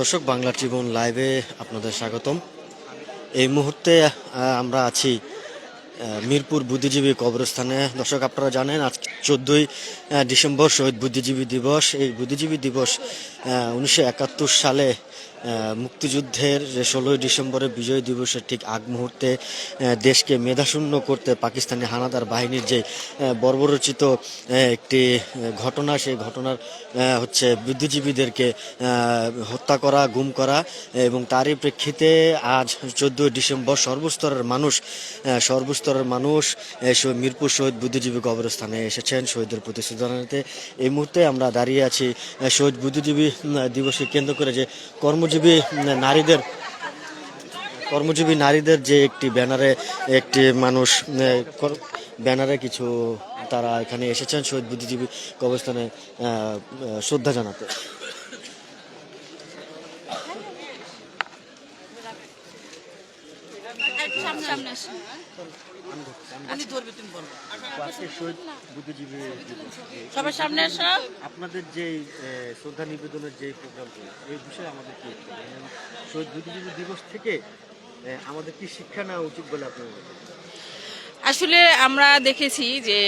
দর্শক, বাংলা ট্রিবিউন লাইভে আপনাদের স্বাগতম। এই মুহূর্তে আমরা আছি মিরপুর বুদ্ধিজীবী কবরস্থানে। দর্শক, আপনারা জানেন আজ চোদ্দই ডিসেম্বর শহীদ বুদ্ধিজীবী দিবস। এই বুদ্ধিজীবী দিবস উনিশশো একাত্তর সালে মুক্তিযুদ্ধের ষোলোই ডিসেম্বরের বিজয় দিবসের ঠিক আগ মুহূর্তে দেশকে মেধাশূন্য করতে পাকিস্তানি হানাদার বাহিনীর যে বর্বরচিত একটি ঘটনা, সেই ঘটনার হচ্ছে বুদ্ধিজীবীদেরকে হত্যা করা, গুম করা এবং তারই প্রেক্ষিতে আজ চোদ্দই ডিসেম্বর সর্বস্তরের মানুষ সর্বস্তরের মানুষ মিরপুর শহীদ বুদ্ধিজীবী কবরস্থানে এসেছেন শহীদদের প্রতি শ্রদ্ধা জানাতে এই মুহূর্তে আমরা দাঁড়িয়ে আছি শহীদ বুদ্ধিজীবী দিবসকে কেন্দ্র করে যে কর্মজীবী নারীদের কর্মজীবী নারীদের যে একটি ব্যানারে একটি মানুষ ব্যানারে কিছু তারা এখানে এসেছেন শহীদ বুদ্ধিজীবী কবরস্থানে শ্রদ্ধা জানাতে। সামনে আসুন। আজকে শহীদ বুদ্ধিজীবী সবার সামনে আসো। আপনাদের যে শ্রদ্ধা নিবেদনের যে প্রোগ্রাম এই বিষয়ে আমাদের কি শহীদ বুদ্ধিজীবী দিবস থেকে আমাদের কি শিক্ষা নেওয়া উচিত বলে আপনার আসলে আমরা দেখেছি যে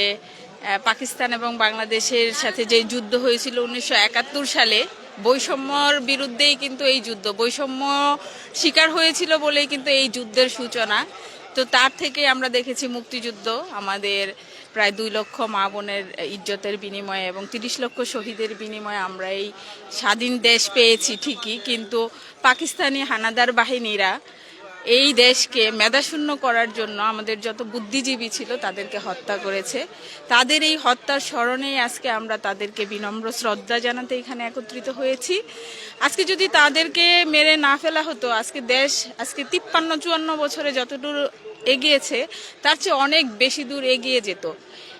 পাকিস্তান এবং বাংলাদেশের সাথে যে যুদ্ধ হয়েছিল উনিশশো একাত্তর সালে বৈষম্যর বিরুদ্ধেই কিন্তু এই যুদ্ধ। বৈষম্য শিকার হয়েছিল বলেই কিন্তু এই যুদ্ধের সূচনা। তো তার থেকে আমরা দেখেছি মুক্তিযুদ্ধ। আমাদের প্রায় দুই লক্ষ মা বোনের ইজ্জতের বিনিময়ে এবং তিরিশ লক্ষ শহীদের বিনিময়ে আমরা এই স্বাধীন দেশ পেয়েছি ঠিকই। কিন্তু পাকিস্তানি হানাদার বাহিনীরা এই দেশকে মেধাশূন্য করার জন্য আমাদের যত বুদ্ধিজীবী ছিল তাদেরকে হত্যা করেছে। তাদের এই হত্যার স্মরণেই আজকে আমরা তাদেরকে বিনম্র শ্রদ্ধা জানাতে এখানে একত্রিত হয়েছি। আজকে যদি তাদেরকে মেরে না ফেলা হতো, আজকে দেশ আজকে তিপ্পান্ন, চুয়ান্ন বছরে যতদূর এগিয়েছে, তার চেয়ে অনেক বেশি দূর এগিয়ে যেত।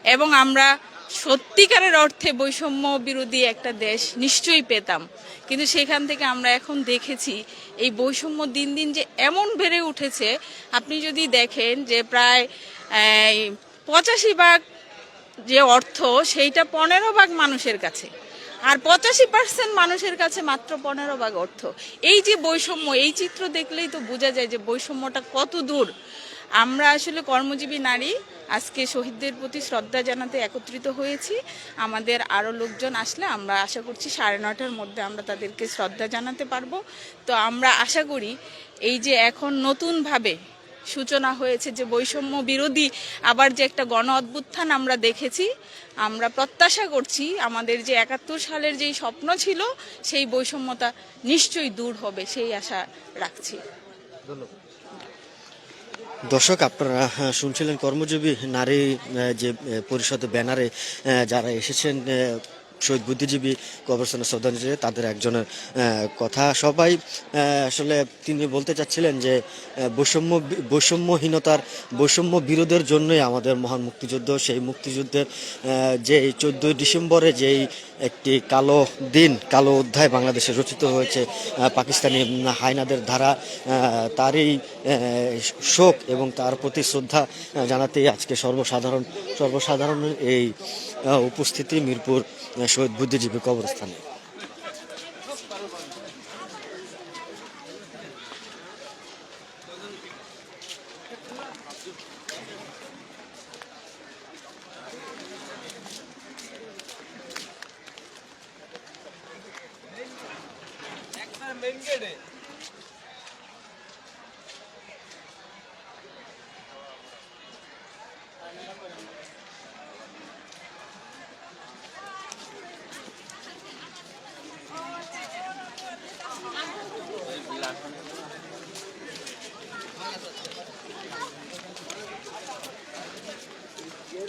এবং আমরা সত্যিকারের অর্থে বৈষম্য বিরোধী একটা দেশ নিশ্চয়ই পেতাম। কিন্তু সেখান থেকে আমরা এখন দেখেছি, এই বৈষম্য দিন দিন যে এমন বেড়ে উঠেছে, আপনি যদি দেখেন যে প্রায় পঁচাশি ভাগ যে অর্থ, সেইটা পনেরো ভাগ মানুষের কাছে। আর পঁচাশি পার্সেন্ট মানুষের কাছে মাত্র পনেরো ভাগ অর্থ। এই যে বৈষম্য, এই চিত্র দেখলেই তো বোঝা যায় যে বৈষম্যটা কত দূর। আমরা আসলে কর্মজীবী নারী, আজকে শহীদদের প্রতি শ্রদ্ধা জানাতে একত্রিত হয়েছি। আমাদের আরও লোকজন আসলে আমরা আশা করছি সাড়ে নটার মধ্যে আমরা তাদেরকে শ্রদ্ধা জানাতে পারব। তো আমরা আশা করি এই যে এখন নতুনভাবে সূচনা হয়েছে যে বৈষম্য বিরোধী আবার যে একটা গণ অভ্যুত্থান আমরা দেখেছি, আমরা প্রত্যাশা করছি আমাদের যে একাত্তর সালের যেই স্বপ্ন ছিল, সেই বৈষম্যতা নিশ্চয়ই দূর হবে, সেই আশা রাখছি। ধন্যবাদ। দর্শক আপনারা শুনছিলেন কর্মজীবী নারী যে পরিষদ ব্যানারে যারা এসেছেন শহীদ বুদ্ধিজীবী কবরস্থানে শ্রদ্ধাঞ্জলি তাদের একজনের কথা। সবাই আসলে তিনি বলতে চাচ্ছিলেন যে বৈষম্য, বৈষম্যহীনতার, বৈষম্য বিরোধের জন্যই আমাদের মহান মুক্তিযুদ্ধ। সেই মুক্তিযুদ্ধের যে চোদ্দোই ডিসেম্বরে যেই একটি কালো দিন, কালো অধ্যায় বাংলাদেশে রচিত হয়েছে পাকিস্তানি হায়নাদের ধারা তারই শোক এবং তার প্রতি শ্রদ্ধা জানাতেই আজকে সর্বসাধারণ, সর্বসাধারণের এই উপস্থিতি মিরপুর আহ, শহীদ বুদ্ধিজীবী কবরস্থানে।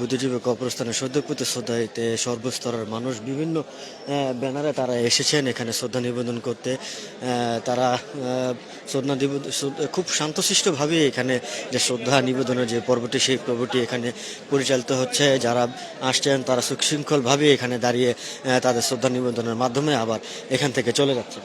বুদ্ধিজীবী কবরস্থানে সদ্যপ্রতি শ্রদ্ধাইতে সর্বস্তরের মানুষ বিভিন্ন ব্যানারে তারা এসেছেন এখানে শ্রদ্ধা নিবেদন করতে। তারা শ্রদ্ধা খুব শান্তশিষ্টভাবে এখানে যে শ্রদ্ধা নিবেদনের যে পর্বটি, সেই পর্বটি এখানে পরিচালিত হচ্ছে। যারা আসছেন তারা সুশৃঙ্খলভাবে এখানে দাঁড়িয়ে তাদের শ্রদ্ধা নিবেদনের মাধ্যমে আবার এখান থেকে চলে যাচ্ছেন।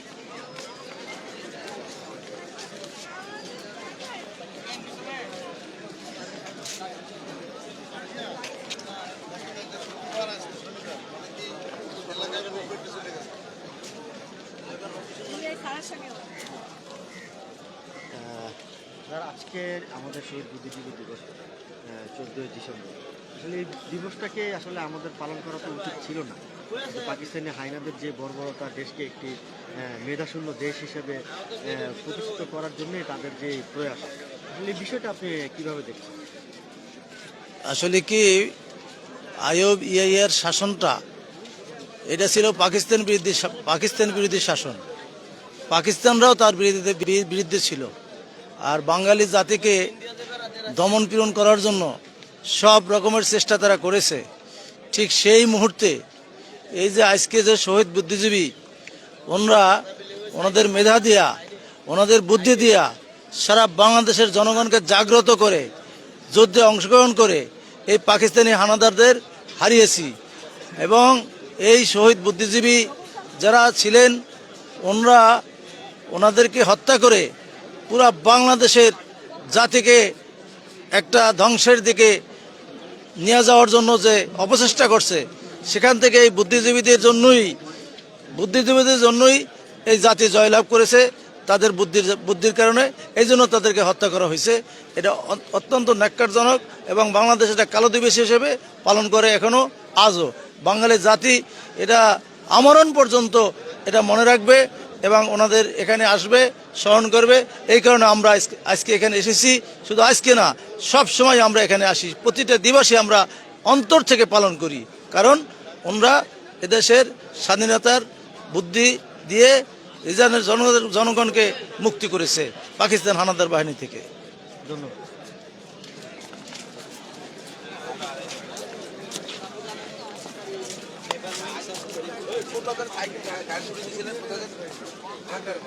স্যার, আজকে আমাদের শহীদ বুদ্ধিজীবী দিবস চোদ্দই ডিসেম্বর। আসলে এই দিবসটাকে আসলে আমাদের পালন করা তো উচিত ছিল না। পাকিস্তানি হাইনাদের যে বর্বরতা, দেশকে একটি মেধাশূন্য দেশ হিসেবে প্রতিষ্ঠিত করার জন্যই তাদের যে প্রয়াস। আসলে এই বিষয়টা আপনি কীভাবে দেখছেন? আসলে কি আয়ব ইয়ের শাসনটা, এটা ছিল পাকিস্তান বিরোধী পাকিস্তান বিরোধী শাসন। পাকিস্তানরাও তার বিরুদ্ধে বিরুদ্ধে ছিল। আর বাঙালি জাতিকে দমন পীড়ন করার জন্য সব রকমের চেষ্টা তারা করেছে। ঠিক সেই মুহূর্তে এই যে আজকে যে শহীদ বুদ্ধিজীবী, ওনরা ওনাদের মেধা দিয়া, ওনাদের বুদ্ধি দিয়া সারা বাংলাদেশের জনগণকে জাগ্রত করে, যুদ্ধে অংশগ্রহণ করে এই পাকিস্তানি হানাদারদের হারিয়েছি। এবং এই শহীদ বুদ্ধিজীবী যারা ছিলেন, ওনরা ওনাদেরকে হত্যা করে পুরা বাংলাদেশের জাতিকে একটা ধ্বংসের দিকে নিয়ে যাওয়ার জন্য যে অপচেষ্টা করছে, সেখান থেকে এই বুদ্ধিজীবীদের জন্যই বুদ্ধিজীবীদের জন্যই এই জাতি জয়লাভ করেছে, তাদের বুদ্ধির বুদ্ধির কারণে এই জন্য তাদেরকে হত্যা করা হয়েছে। এটা অত্যন্ত ন্যাক্কারজনক এবং বাংলাদেশ এটা কালো দিবস হিসেবে পালন করে এখনও আজও। বাঙালি জাতি এটা আমরণ পর্যন্ত এটা মনে রাখবে। এবং ওনাদের এখানে আসবে, স্মরণ করবে। এই কারণে আমরা আজকে- এখানে এসেছি। শুধু আজকে না, সব সময় আমরা এখানে আসি। প্রতিটা দিবসে আমরা অন্তর থেকে পালন করি। কারণ ওনরা এদেশের স্বাধীনতার বুদ্ধি দিয়ে রিজানের জন- জনগণকে মুক্তি করেছে, পাকিস্তান হানাদার বাহিনী থেকে। ধন্যবাদ। তাদের সাইকেল গাড়ি ছিলেন তাদের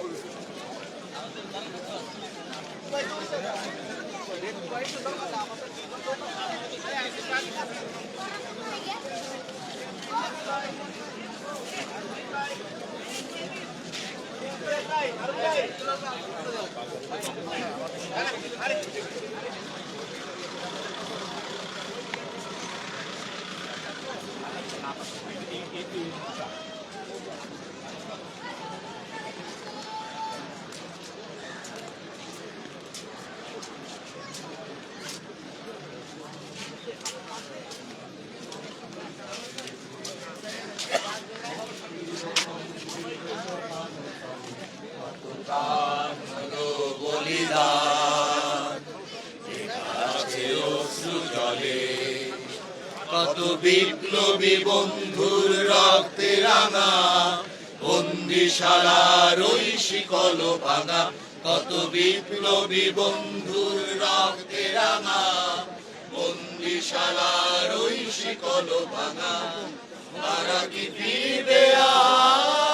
আরে কত বিপ্লবী বন্ধুর রক্তে রাঙা, বন্দিশালার ওই শিকল ভাঙা, কত বিপ্লবী বন্ধুর রক্তে রাঙা, বন্দিশালার ওই শিকল ভাঙা। তারা কি ফিরবে আজ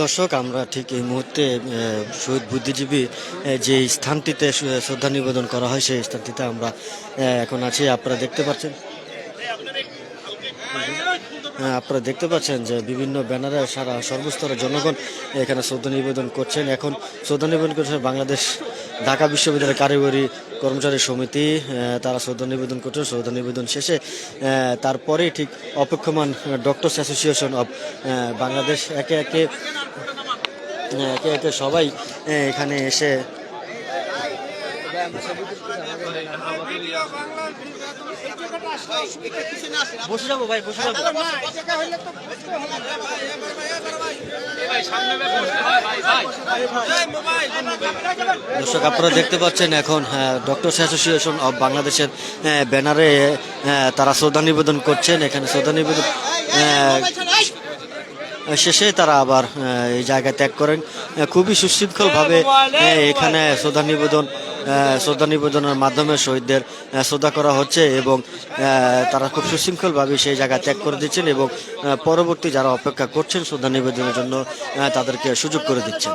দর্শক, আমরা ঠিক এই মুহূর্তে শহীদ বুদ্ধিজীবী যে স্থানটিতে শ্রদ্ধা নিবেদন করা হয়, সেই স্থানটিতে আমরা এখন আছি। আপনারা দেখতে পাচ্ছেন আপনারা দেখতে পাচ্ছেন যে বিভিন্ন ব্যানারে সারা সর্বস্তরের জনগণ এখানে শ্রদ্ধা নিবেদন করছেন। এখন শ্রদ্ধা নিবেদন করছেন বাংলাদেশ ঢাকা বিশ্ববিদ্যালয়ের কারিগরি কর্মচারী সমিতি তারা শ্রদ্ধা নিবেদন করছে। শ্রদ্ধা নিবেদন শেষে তারপরে ঠিক অপেক্ষমান ডক্টর্স অ্যাসোসিয়েশন অব বাংলাদেশ একে একে একে একে সবাই এখানে এসে বসে যাব ভাই, বসে যাব। দর্শক, আপনারা দেখতে পাচ্ছেন এখন ডক্টরস অ্যাসোসিয়েশন অব বাংলাদেশের ব্যানারে তারা শ্রদ্ধা নিবেদন করছেন। এখানে শ্রদ্ধা নিবেদন শেষে তারা আবার এই জায়গা ত্যাগ করেন। খুবই সুশৃঙ্খলভাবে এখানে শ্রদ্ধা নিবেদন শ্রদ্ধা নিবেদনের মাধ্যমে শহীদদের শ্রদ্ধা করা হচ্ছে এবং তারা খুব সুশৃঙ্খলভাবে সেই জায়গা ত্যাগ করে দিচ্ছেন এবং পরবর্তী যারা অপেক্ষা করছেন শ্রদ্ধা নিবেদনের জন্য তাদেরকে সুযোগ করে দিচ্ছেন।